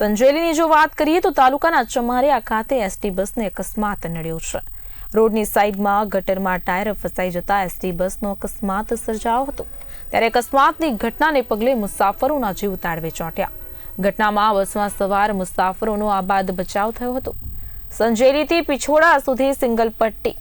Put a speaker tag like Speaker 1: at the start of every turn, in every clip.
Speaker 1: સંજેલીની જો વાત કરીએ તો તાલુકાના ચમારિયા ખાતે એસટી બસને અકસ્માત નડ્યો છે. રોડની સાઈડમાં ગટરમાં ટાયર ફસાઈ જતા એસટી બસનો અકસ્માત સર્જાયો હતો. ત્યારે અકસ્માતની ઘટનાને પગલે મુસાફરોના જીવ તાળવે ચોંટ્યા. ઘટનામાં બસમાં સવાર મુસાફરોનો આબાદ બચાવ થયો હતો. સંજેલીથી પિછોડા સુધી સિંગલ પટ્ટી,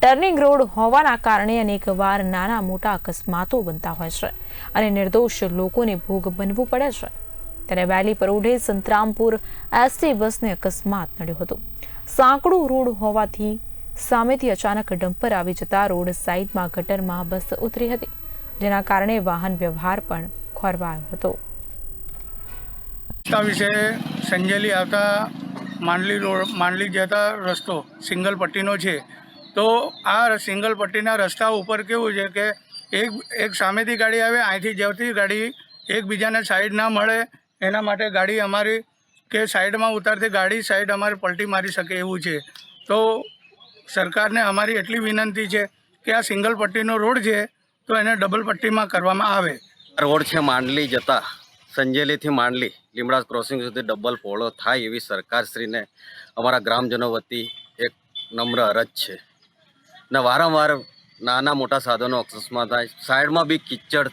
Speaker 1: ટર્નિંગ રોડ હોવાના કારણે અનેકવાર નાના મોટા અકસ્માતો બનતા હોય છે અને નિર્દોષ લોકોને ભોગ બનવું પડે છે. ત્યારે વેલી પરોઢે સંતરામપુર એસટી બસને અકસ્માત નડ્યો હતો. સાંકડું રોડ હોવાથી સામેથી અચાનક ડમ્પર આવી જતા રોડ સાઈડમાં ગટરમાં બસ ઉતરી હતી, જેના કારણે વાહન વ્યવહાર પણ ખોરવાયો હતો.
Speaker 2: રસ્તા વિશે સંજેલી આવતા માંડલી રોડ, માંડલી જતા રસ્તો સિંગલ પટ્ટીનો છે. તો આ સિંગલ પટ્ટીના રસ્તા ઉપર કેવું છે કે એક એક સામેથી ગાડી આવે અહીંથી જતી ગાડી એકબીજાને સાઈડ ના મળે એના માટે ગાડી અમારી કે સાઈડમાં ઉતારતી ગાડી સાઈડ અમારે પલટી મારી શકે એવું છે. તો સરકારને અમારી એટલી વિનંતી છે કે આ સિંગલ પટ્ટીનો રોડ છે, તો એને ડબલ પટ્ટીમાં કરવામાં આવે.
Speaker 3: રોડ છે માંડલી જતા. સંજેલીથી માંડલી લીમડા ક્રોસિંગ સુધી ડબલ પહોળો થાય એવી સરકારશ્રીને અમારા ગ્રામજનો વતી એક નમ્ર અરજ છે. ને વારંવાર નાના મોટા સાધનો અકસ્માત થાય. સાઈડમાં બી કિચડ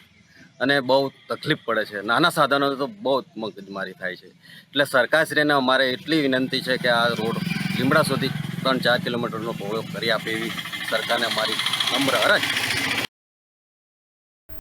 Speaker 3: અને બહુ તકલીફ પડે છે. નાના સાધનો તો બહુ મગજમારી થાય છે. એટલે સરકારશ્રીને અમારે એટલી વિનંતી છે કે આ રોડ લીમડા સુધી ત્રણ ચાર કિલોમીટરનો પહોળો કરી આપે એવી સરકારને અમારી નમ્ર અરજ